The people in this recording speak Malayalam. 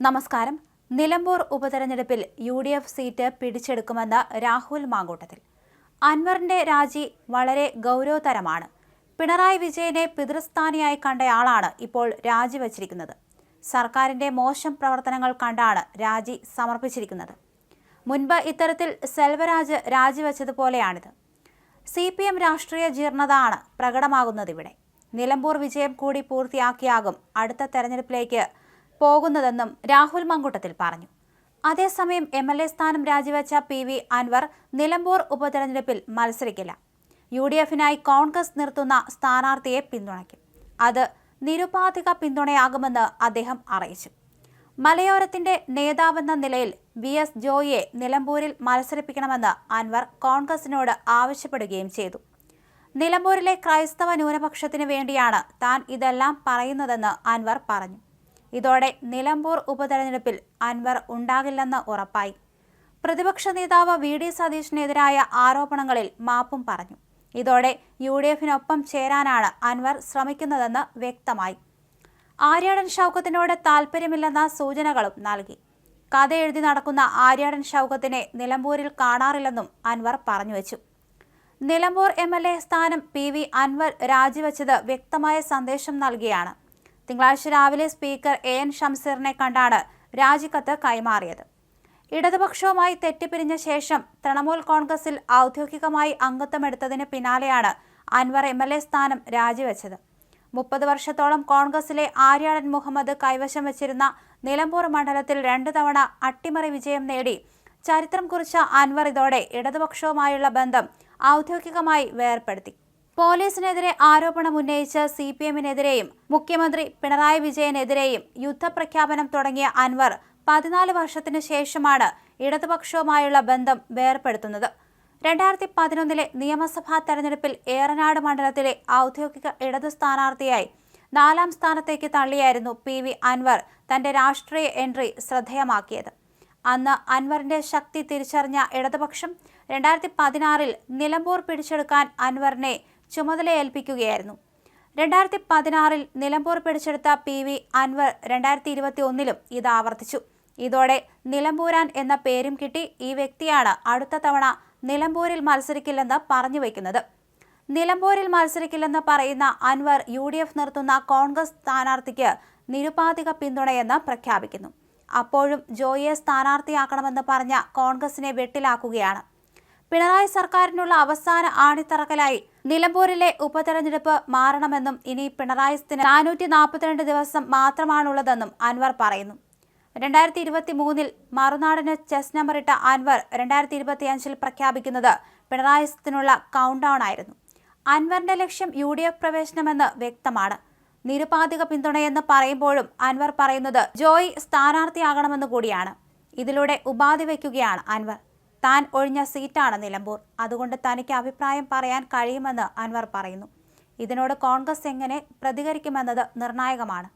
നമസ്കാരം. നിലമ്പൂർ ഉപതെരഞ്ഞെടുപ്പിൽ യു ഡി എഫ് സീറ്റ് പിടിച്ചെടുക്കുമെന്ന് രാഹുൽ മാങ്കൂട്ടത്തിൽ. അൻവറിന്റെ രാജി വളരെ ഗൗരവതരമാണ്. പിണറായി വിജയനെ പിതൃസ്ഥാനിയായി കണ്ടയാളാണ് ഇപ്പോൾ രാജിവച്ചിരിക്കുന്നത് സർക്കാരിന്റെ മോശം പ്രവർത്തനങ്ങൾ കണ്ടാണ് രാജി സമർപ്പിച്ചിരിക്കുന്നത്. മുൻപ് ഇത്തരത്തിൽ സെൽവരാജ് രാജിവെച്ചതുപോലെയാണിത് സി പി എം രാഷ്ട്രീയ ജീർണത ആണ് പ്രകടമാകുന്നതിവിടെ നിലമ്പൂർ വിജയം കൂടി പൂർത്തിയാക്കിയാകും അടുത്ത തെരഞ്ഞെടുപ്പിലേക്ക് പോകുന്നതെന്നും രാഹുൽ മങ്കുട്ടത്തിൽ പറഞ്ഞു. അതേസമയം എം എൽ എ സ്ഥാനം രാജിവെച്ച പി വി അൻവർ നിലമ്പൂർ ഉപതെരഞ്ഞെടുപ്പിൽ മത്സരിക്കില്ല. യു ഡി എഫിനായി കോൺഗ്രസ് നിർത്തുന്ന സ്ഥാനാർത്ഥിയെ പിന്തുണയ്ക്കും. അത് നിരുപാധിക പിന്തുണയാകുമെന്ന് അദ്ദേഹം അറിയിച്ചു. മലയോരത്തിന്റെ നേതാവെന്ന നിലയിൽ വി എസ് ജോയിയെ നിലമ്പൂരിൽ മത്സരിപ്പിക്കണമെന്ന് അൻവർ കോൺഗ്രസിനോട് ആവശ്യപ്പെടുകയും ചെയ്തു. നിലമ്പൂരിലെ ക്രൈസ്തവ ന്യൂനപക്ഷത്തിനു വേണ്ടിയാണ് താൻ ഇതെല്ലാം പറയുന്നതെന്ന് അൻവർ പറഞ്ഞു. ഇതോടെ നിലമ്പൂർ ഉപതെരഞ്ഞെടുപ്പിൽ അൻവർ ഉണ്ടാകില്ലെന്ന് ഉറപ്പായി. പ്രതിപക്ഷ നേതാവ് വി. ഡി. സതീഷിനെതിരായ ആരോപണങ്ങളിൽ മാപ്പും പറഞ്ഞു. ഇതോടെ യു. ഡി. എഫിനൊപ്പം ചേരാനാണ് അൻവർ ശ്രമിക്കുന്നതെന്ന് വ്യക്തമായി. ആര്യാടൻ ഷൗക്കത്തിനോട് താൽപ്പര്യമില്ലെന്ന സൂചനകളും നൽകി. കഥ എഴുതി നടക്കുന്ന ആര്യാടൻ ഷൗക്കത്തിനെ നിലമ്പൂരിൽ കാണാറില്ലെന്നും അൻവർ പറഞ്ഞു വെച്ചു. നിലമ്പൂർ എം. എൽ. എ സ്ഥാനം പി. വി. അൻവർ രാജിവെച്ചത് വ്യക്തമായ സന്ദേശം നൽകിയാണ്. തിങ്കളാഴ്ച രാവിലെ സ്പീക്കർ എ എൻ ഷംസീറിനെ കണ്ടാണ് രാജിക്കത്ത് കൈമാറിയത്. ഇടതുപക്ഷവുമായി തെറ്റിപ്പിരിഞ്ഞ ശേഷം തൃണമൂൽ കോൺഗ്രസിൽ ഔദ്യോഗികമായി അംഗത്വമെടുത്തതിന് പിന്നാലെയാണ് അൻവർ എം എൽ എ സ്ഥാനം രാജിവെച്ചത്. മുപ്പത് വർഷത്തോളം കോൺഗ്രസിലെ ആര്യാടൻ മുഹമ്മദ് കൈവശം വെച്ചിരുന്ന നിലമ്പൂർ മണ്ഡലത്തിൽ രണ്ടു തവണ അട്ടിമറി വിജയം നേടി. ചരിത്രം കുറിച്ച അൻവർ ഇതോടെ ഇടതുപക്ഷവുമായുള്ള ബന്ധം ഔദ്യോഗികമായി വേർപ്പെടുത്തി. പോലീസിനെതിരെ ആരോപണം ഉന്നയിച്ച സി പി എമ്മിനെതിരെയും മുഖ്യമന്ത്രി പിണറായി വിജയനെതിരെയും യുദ്ധപ്രഖ്യാപനം തുടങ്ങിയ അൻവർ പതിനാല് വർഷത്തിനു ശേഷമാണ് ഇടതുപക്ഷവുമായുള്ള ബന്ധം വേർപ്പെടുത്തുന്നത്. രണ്ടായിരത്തി പതിനൊന്നിലെ നിയമസഭാ തെരഞ്ഞെടുപ്പിൽ ഏറനാട് മണ്ഡലത്തിലെ ഔദ്യോഗിക ഇടതു സ്ഥാനാർത്ഥിയായി നാലാം സ്ഥാനത്തേക്ക് തള്ളിയായിരുന്നു പി വി അൻവർ തന്റെ രാഷ്ട്രീയ എൻട്രി ശ്രദ്ധേയമാക്കിയത്. അന്ന് അൻവറിന്റെ ശക്തി തിരിച്ചറിഞ്ഞ ഇടതുപക്ഷം രണ്ടായിരത്തി പതിനാറിൽ നിലമ്പൂർ പിടിച്ചെടുക്കാൻ അൻവറിനെ ചുമതലയേൽപ്പിക്കുകയായിരുന്നു രണ്ടായിരത്തി പതിനാറിൽ നിലമ്പൂർ പിടിച്ചെടുത്ത പി വി അൻവർ രണ്ടായിരത്തി ഇരുപത്തി ഒന്നിലും ഇത് ആവർത്തിച്ചു. ഇതോടെ നിലമ്പൂരാൻ എന്ന പേരും കിട്ടി ഈ വ്യക്തിയാണ് അടുത്ത തവണ നിലമ്പൂരിൽ മത്സരിക്കില്ലെന്ന് പറഞ്ഞു വയ്ക്കുന്നത് നിലമ്പൂരിൽ മത്സരിക്കില്ലെന്ന് പറയുന്ന അൻവർ യു ഡി എഫ് നിർത്തുന്ന കോൺഗ്രസ് സ്ഥാനാർത്ഥിക്ക് നിരുപാധിക പിന്തുണയെന്ന് പ്രഖ്യാപിക്കുന്നു. അപ്പോഴും ജോയിയെ സ്ഥാനാർത്ഥിയാക്കണമെന്ന് പറഞ്ഞ കോൺഗ്രസിനെ വെട്ടിലാക്കുകയാണ്. പിണറായി സർക്കാരിനുള്ള അവസാന ആണിത്തറക്കലായി നിലമ്പൂരിലെ ഉപതെരഞ്ഞെടുപ്പ് മാറണമെന്നും ഇനി പിണറായി നാനൂറ്റി നാൽപ്പത്തിരണ്ട് ദിവസം മാത്രമാണുള്ളതെന്നും അൻവർ പറയുന്നു. രണ്ടായിരത്തി ഇരുപത്തി മൂന്നിൽ മറുനാടിന് ചെസ് നമ്പറിട്ട അൻവർ രണ്ടായിരത്തി ഇരുപത്തിയഞ്ചിൽ പ്രഖ്യാപിക്കുന്നത് പിണറായിസത്തിനുള്ള ഡൗൺ ആയിരുന്നു. അൻവറിന്റെ ലക്ഷ്യം യു ഡി എഫ് പ്രവേശനമെന്ന് വ്യക്തമാണ്. നിരുപാധിക പിന്തുണയെന്ന് പറയുമ്പോഴും അൻവർ പറയുന്നത് ജോയി സ്ഥാനാർത്ഥിയാകണമെന്ന് കൂടിയാണ്. ഇതിലൂടെ ഉപാധി വയ്ക്കുകയാണ് അൻവർ. താൻ ഒഴിഞ്ഞ സീറ്റാണ് നിലമ്പൂർ. അതുകൊണ്ട് തനിക്ക് അഭിപ്രായം പറയാൻ കഴിയുമെന്ന് അൻവർ പറയുന്നു. ഇതിനോട് കോൺഗ്രസ് എങ്ങനെ പ്രതികരിക്കുമെന്നത് നിർണായകമാണ്.